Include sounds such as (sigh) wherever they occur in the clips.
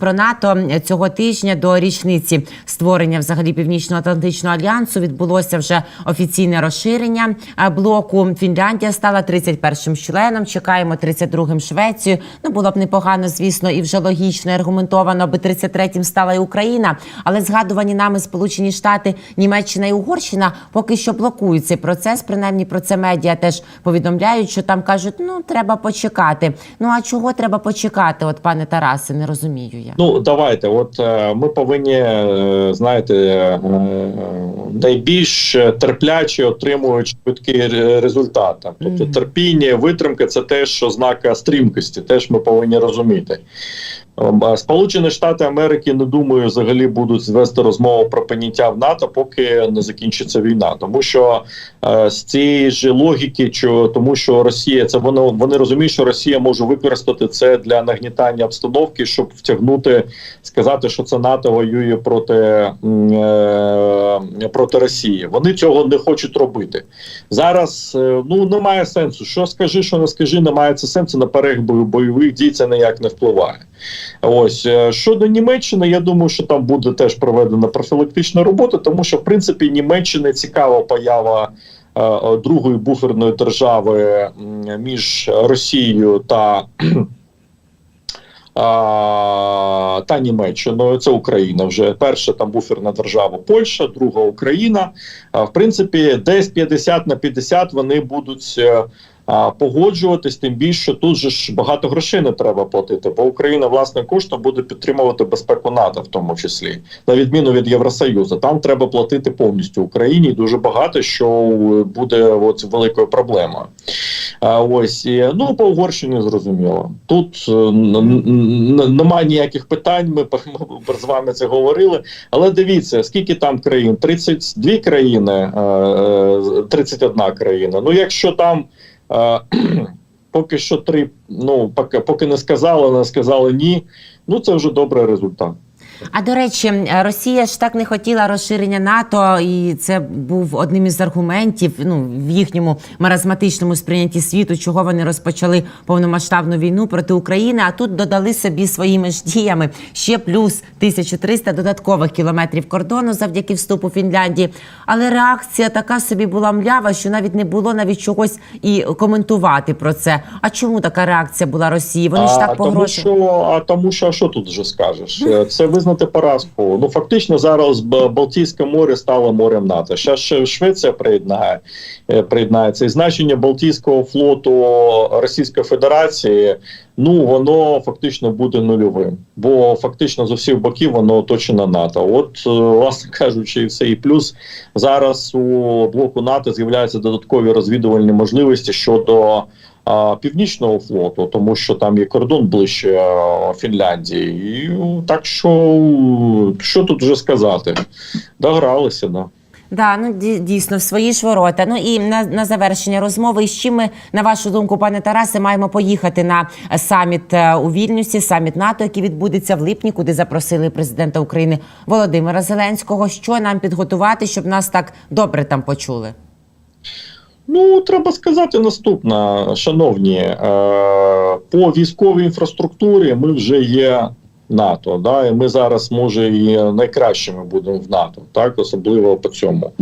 Про НАТО цього тижня до річниці створення взагалі північно-атлантичного альянсу відбулося вже офіційне розширення блоку. Фінляндія стала 31-м членом. Чекаємо 32-м Швецію. Ну було б непогано, звісно, і вже логічно і аргументовано, аби 33-м стала і Україна. Але згадувані нами Сполучені Штати, Німеччина і Угорщина поки що блокують цей процес. Принаймні про це медіа теж повідомляють, що там кажуть, ну треба почекати. Ну а чого треба почекати? От пане Тарасе, не розумію я. Ну давайте, от е, ми повинні е, знаєте, е, найбільш терпляче отримують швидкий результати. результат. Тобто терпіння, витримка це теж ознака стрімкості. Теж ми повинні розуміти. А Сполучені Штати Америки не думаю, взагалі будуть звести розмову про прийняття в НАТО, поки не закінчиться війна, тому що е, з цієї ж логіки, що тому, що Росія це воно вони розуміють, що Росія може використати це для нагнітання обстановки, щоб втягнути, сказати, що це НАТО воює проти, е, проти Росії. Вони цього не хочуть робити зараз. е, Ну немає сенсу. Що скажи, що не скажи, немає це сенсу на перег бойових дій. Це ніяк не впливає. Ось е, щодо Німеччини, я думаю, що там буде теж проведена профілактична робота, тому що в принципі Німеччини цікава поява е, другої буферної держави між Росією та. (clears throat) Та Німеччиною, це Україна вже перша там буферна держава Польща, друга Україна. В принципі, десь 50 на 50 вони будуть е, погоджуватись, тим більше що тут же ж багато грошей не треба платити, бо Україна власне коштом буде підтримувати безпеку НАТО, в тому числі, на відміну від Євросоюзу. Там треба платити повністю Україні дуже багато, що буде от великою проблемою. Ось ну по Угорщині зрозуміло. Тут е, немає ніяких питань. Ми, з вами це говорили. Але дивіться, скільки там країн? 32 країни, е, е, 31 країна. Ну, якщо там е, (clears throat) поки що три, ну поки, поки не сказали, не сказали ні. Ну це вже добрий результат. А до речі, Росія ж так не хотіла розширення НАТО, і це був одним із аргументів ну в їхньому маразматичному сприйнятті світу, чого вони розпочали повномасштабну війну проти України. А тут додали собі своїми ж діями ще плюс 1300 додаткових кілометрів кордону завдяки вступу Фінляндії. Але реакція така собі була млява, що навіть не було навіть чогось і коментувати про це. А чому така реакція була Росії? Вони ж так тому що, а тому що а що тут вже скажеш? Це визнати поразку. Ну фактично зараз Балтійське море стало морем НАТО. Зараз ще Швеція приєднає е, приєднається. І значення Балтійського флоту Російської Федерації. Ну воно фактично буде нульовим, бо фактично з усіх боків воно оточено НАТО. От, е, власне кажучи, все і плюс зараз у блоку НАТО з'являються додаткові розвідувальні можливості щодо північного флоту, тому що там є кордон ближче Фінляндії. І ну, так що що тут вже сказати? Догралися, да. Да, ну дійсно в свої ж ворота. Ну і на, на завершення розмови. З чим ми, на вашу думку, пане Тарасе, маємо поїхати на саміт е, у Вільнюсі, саміт НАТО, який відбудеться в липні, куди запросили президента України Володимира Зеленського. Що нам підготувати, щоб нас так добре там почули? Ну, треба сказати наступне, шановні, е, по військовій інфраструктурі ми вже є НАТО. Да, і ми зараз, може, і найкращими будемо в НАТО, так, особливо по цьому.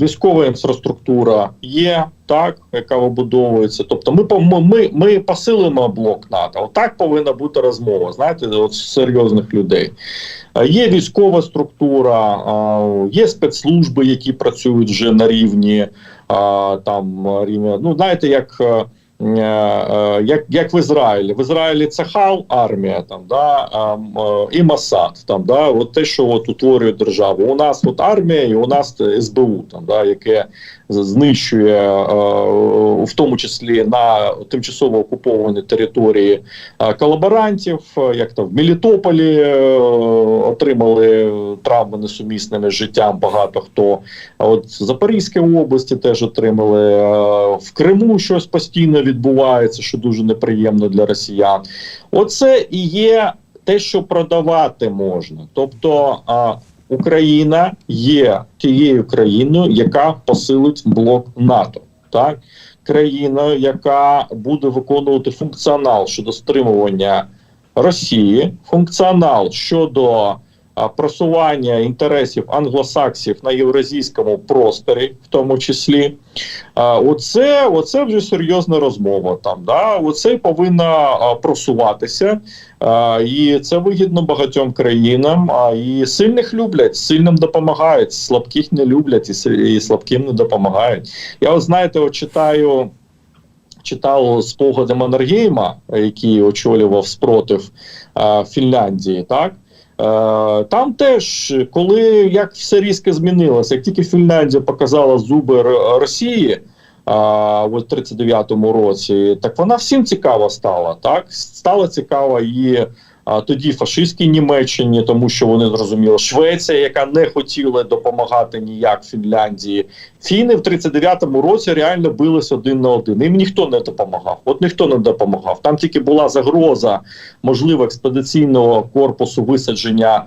Е, військова інфраструктура є, так, яка вибудовується. Тобто, ми, ми, ми, посилимо блок НАТО. Отак повинна бути розмова, знаєте, от серйозних людей. Е, Є військова структура, е, є спецслужби, які працюють вже на рівні е, там рівня. Ну знаєте, як. Е, Як, як в Ізраїлі, в Ізраїлі це хал армія там, да, а, м, е, і Масад, там, да, от те, що от утворює державу. У нас от армія, і у нас СБУ, там, да, яке знищує, е, в тому числі на тимчасово окупованій території колаборантів, як там в Мелітополі отримали травми несумісними з життям. Багато хто от в Запорізькій області теж отримали в Криму щось постійно відбувається, що дуже неприємно для росіян. Оце і є те, що продавати можна. Тобто а, Україна є тією країною, яка посилить блок НАТО. Так, країна, яка буде виконувати функціонал щодо стримування Росії, функціонал щодо просування інтересів англосаксів на євразійському просторі, в тому числі. Оце, оце вже серйозна розмова. Там да оце повинна просуватися, і це вигідно багатьом країнам. А і сильних люблять, сильним допомагають, слабких не люблять і, слабким не допомагають. Я от знаєте, от читаю. Читав спогади Маннергейма, який очолював спротив е, Фінляндії, так Там теж, коли як все різко змінилося, як тільки Фінляндія показала зуби Росії а, в 39-му році, так вона всім цікава стала. Так стала цікава і а, тоді фашистській Німеччині, тому що вони зрозуміли Швеція, яка не хотіла допомагати ніяк Фінляндії. Фіни в 39-му році реально бились один на один. Їм ніхто не допомагав. От ніхто не допомагав. Там тільки була загроза можливо експедиційного корпусу висадження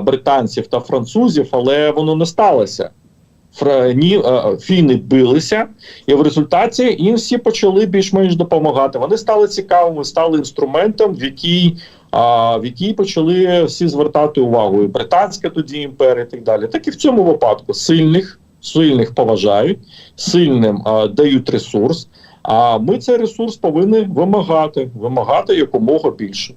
британців та французів, але воно не сталося. Фра... Ні, е, фіни билися, і в результаті їм всі почали більш-менш допомагати. Вони стали цікавими, стали інструментом, в який, а, в якій почали всі звертати увагу. І британська тоді імперія, і так далі. Так і в цьому випадку сильних, сильних поважають, сильним а, дають ресурс. А ми цей ресурс повинні вимагати, вимагати якомога більше.